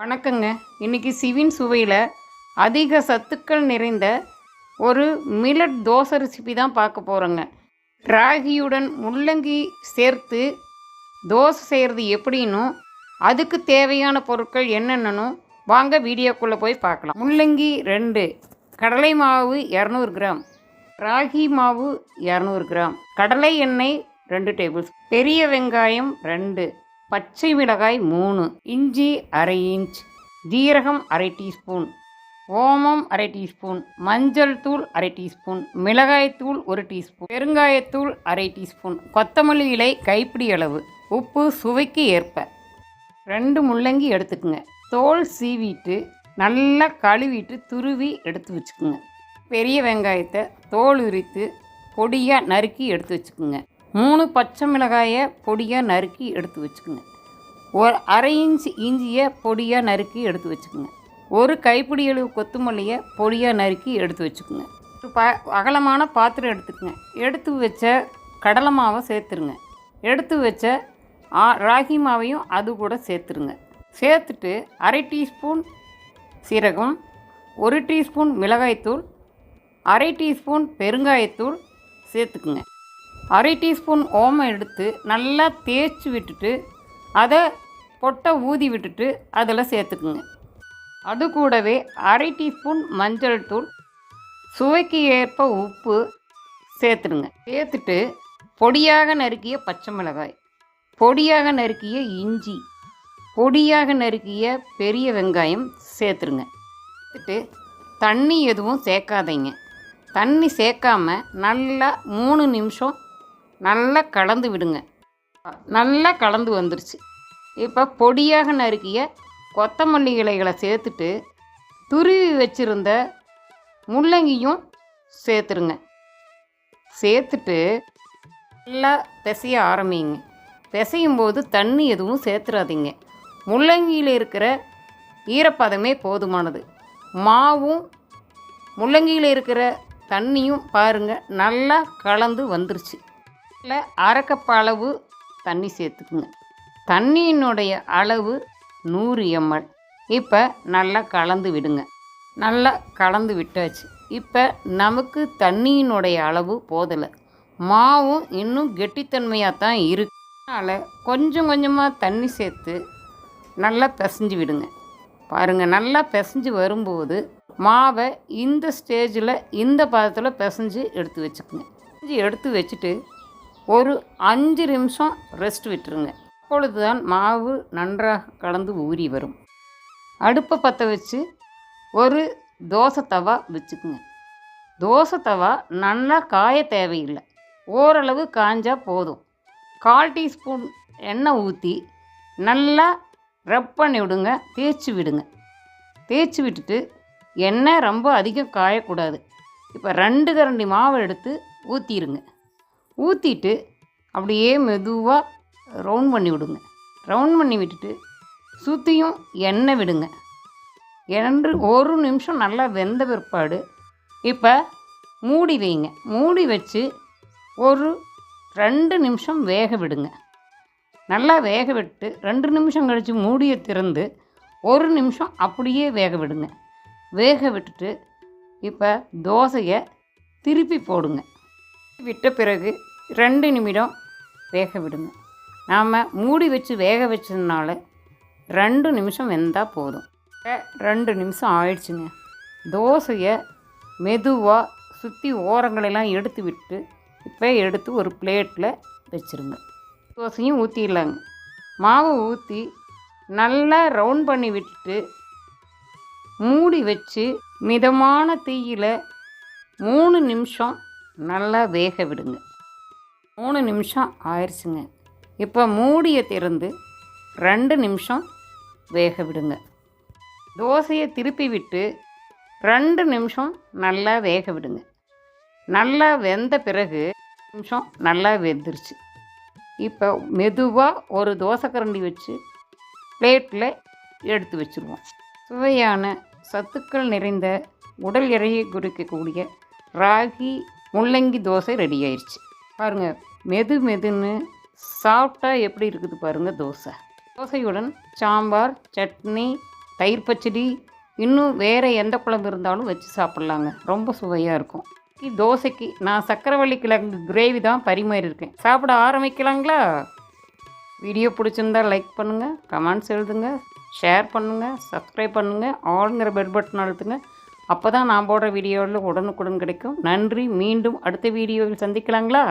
வணக்கங்க. இன்னைக்கு சிவின் சுவையில் அதிக சத்துக்கள் நிறைந்த ஒரு மில்லட் தோசை ரெசிபி தான் பார்க்க போகிறோங்க ராகியுடன் முள்ளங்கி சேர்த்து தோசை செய்கிறது எப்படின்னும் அதுக்கு தேவையான பொருட்கள் என்னென்னனும் வாங்க வீடியோக்குள்ளே போய் பார்க்கலாம். முள்ளங்கி ரெண்டு கடலை மாவு இரநூறு கிராம் ராகி மாவு இரநூறு கிராம் கடலை எண்ணெய் ரெண்டு டேபிள் பெரிய வெங்காயம் ரெண்டு பச்சை மிளகாய் மூணு இஞ்சி அரை இன்ச் ஜீரகம் அரை டீஸ்பூன் ஓமம் அரை டீஸ்பூன் மஞ்சள் தூள் அரை டீஸ்பூன் மிளகாய்த்தூள் ஒரு டீஸ்பூன் பெருங்காயத்தூள் அரை டீஸ்பூன் கொத்தமல்லி இலை கைப்பிடி அளவு உப்பு சுவைக்கு ஏற்ப. ரெண்டு முள்ளங்கி எடுத்துக்குங்க. தோல் சீவிட்டு நல்லா கழுவிட்டு துருவி எடுத்து வச்சுக்குங்க. பெரிய வெங்காயத்தை தோல் உரித்து பொடியாக நறுக்கி எடுத்து வச்சுக்குங்க. மூணு பச்சை மிளகாயை பொடியாக நறுக்கி எடுத்து வச்சுக்குங்க. ஒரு அரை இன்ச் இஞ்சியை பொடியாக நறுக்கி எடுத்து வச்சுக்குங்க. ஒரு கைப்பிடி அளவு கொத்தமல்லியை பொடியாக நறுக்கி எடுத்து வச்சுக்குங்க. ப அகலமான பாத்திரம் எடுத்துக்கங்க. எடுத்து வச்ச கடலை மாவை சேர்த்துருங்க. எடுத்து வச்ச ஆ ராகி மாவையும் அது கூட சேர்த்துருங்க. சேர்த்துட்டு அரை டீஸ்பூன் சீரகம் ஒரு டீஸ்பூன் மிளகாய்த்தூள் அரை டீஸ்பூன் பெருங்காயத்தூள் சேர்த்துக்குங்க. அரை டீஸ்பூன் ஓமம் எடுத்து நல்லா தேய்ச்சி விட்டுட்டு அதை பொட்டை ஊதி விட்டுட்டு அதில் சேர்த்துக்குங்க. அது கூடவே அரை டீஸ்பூன் மஞ்சள் தூள் சுவைக்கு ஏற்ப உப்பு சேர்த்துடுங்க. சேர்த்துட்டு பொடியாக நறுக்கிய பச்சை மிளகாய் பொடியாக நறுக்கிய இஞ்சி பொடியாக நறுக்கிய பெரிய வெங்காயம் சேர்த்துருங்க சேர்த்துட்டு தண்ணி எதுவும் சேர்க்காதீங்க. தண்ணி சேர்க்காம நல்லா மூணு நிமிஷம் நல்லா கலந்து விடுங்க. நல்லா கலந்து வந்துருச்சு. இப்போ பொடியாக நறுக்கிய கொத்தமல்லி இலைகளை சேர்த்துட்டு துருவி வச்சுருந்த முள்ளங்கியும் சேர்த்துருங்க. சேர்த்துட்டு நல்லா பிசைய ஆரம்பிங்க. பிசையும் போது தண்ணி எதுவும் சேர்த்துறாதீங்க. முள்ளங்கியில் இருக்கிற ஈரப்பதமே போதுமானது. மாவும் முள்ளங்கியில் இருக்கிற தண்ணியும் பாருங்கள் நல்லா கலந்து வந்துருச்சு. இல்லை அரைக்கப் அளவு தண்ணி சேர்த்துக்குங்க. தண்ணியினுடைய அளவு நூறு எம்எல். இப்போ நல்லா கலந்து விடுங்க. நல்லா கலந்து விட்டாச்சு. இப்போ நமக்கு தண்ணியினுடைய அளவு போதலை. மாவும் இன்னும் கெட்டித்தன்மையாக தான் இருக்கு. அதனால் கொஞ்சம் கொஞ்சமாக தண்ணி சேர்த்து நல்லா பிசைஞ்சு விடுங்க. பாருங்கள் நல்லா பிசைஞ்சு வரும்போது மாவை இந்த ஸ்டேஜில் இந்த பதத்தில் பிசைஞ்சு எடுத்து வச்சுக்கோங்க. பிசைஞ்சு எடுத்து வச்சுட்டு ஒரு அஞ்சு நிமிஷம் ரெஸ்ட் விட்டுருங்க. அப்பொழுது தான் மாவு நன்றாக கலந்து ஊறி வரும். அடுப்பை பற்ற வச்சு ஒரு தோசை தவா வச்சுக்குங்க. தோசை தவா நல்லா காய தேவையில்லை. ஓரளவு காஞ்சா போதும். கால் டீஸ்பூன் எண்ணெய் ஊற்றி நல்லா ரப் பண்ணி விடுங்க. தேய்ச்சி விடுங்க. தேய்ச்சி விட்டுட்டு எண்ணெய் ரொம்ப அதிகம் காயக்கூடாது. இப்போ ரெண்டு கரண்டி மாவை எடுத்து ஊற்றிடுங்க ஊற்றிட்டு அப்படியே மெதுவாக ரவுண்ட் பண்ணி விடுங்க. ரவுண்ட் பண்ணி விட்டுட்டு சுற்றியும் எண்ணெய் விடுங்க. என்று ஒரு நிமிஷம் நல்லா வெந்த பிற்பாடு இப்போ மூடி வைங்க. மூடி வச்சு ஒரு ரெண்டு நிமிஷம் வேக விடுங்க. நல்லா வேக விட்டு ரெண்டு நிமிஷம் கழித்து மூடியை திறந்து ஒரு நிமிஷம் அப்படியே வேக விடுங்க. வேக விட்டுட்டு இப்போ தோசையை திருப்பி போடுங்க. விட்ட பிறகு ரெண்டு நிமிடம் வேக விடுங்க. நாம் மூடி வச்சு வேக வச்சதுனால ரெண்டு நிமிஷம் வெந்தால் போதும். ரெண்டு நிமிஷம் ஆயிடுச்சுங்க. தோசையை மெதுவாக சுற்றி ஓரங்களெல்லாம் எடுத்து விட்டு இப்போ எடுத்து ஒரு பிளேட்டில் வச்சுருங்க. தோசையும் ஊற்றிடலாங்க மாவு ஊற்றி நல்லா ரவுண்ட் பண்ணி விட்டுட்டு மூடி வச்சு மிதமான தீயில் மூணு நிமிஷம் நல்லா வேக விடுங்க. மூணு நிமிஷம் ஆயிடுச்சுங்க. இப்போ மூடியை திறந்து ரெண்டு நிமிஷம் வேக விடுங்க. தோசையை திருப்பி விட்டு ரெண்டு நிமிஷம் நல்லா வேக விடுங்க. நல்லா வெந்த பிறகு நிமிஷம் நல்லா வெந்துருச்சு. இப்போ மெதுவாக ஒரு தோசைக்கரண்டி வச்சு பிளேட்டில் எடுத்து வச்சுருவோம். சுவையான சத்துக்கள் நிறைந்த உடல் எடையை குறிக்கக்கூடிய ராகி முள்ளங்கி தோசை ரெடி ஆயிடுச்சு பாருங்கள் மெது மெதுன்னு சாஃப்டாக எப்படி இருக்குது பாருங்கள் தோசை. தோசையுடன் சாம்பார் சட்னி தயிர் பச்சடி இன்னும் வேறு எந்த குழம்பு இருந்தாலும் வச்சு சாப்பிட்லாங்க. ரொம்ப சுவையாக இருக்கும். தோசைக்கு நான் சக்கரவள்ளி கிழங்கு கிரேவி தான் பரிமாறியிருக்கேன் சாப்பிட ஆரம்பிக்கலாங்களா? வீடியோ பிடிச்சிருந்தா லைக் பண்ணுங்கள் கமெண்ட்ஸ் எழுதுங்க ஷேர் பண்ணுங்கள் சப்ஸ்கிரைப் பண்ணுங்கள் ஆளுங்கிற பெல் பட்டன் அழுத்துங்க. அப்போ தான் நான் போடுற வீடியோவில் உடனுக்குடன் கிடைக்கும். நன்றி மீண்டும் அடுத்த வீடியோவில் சந்திக்கலாங்களா?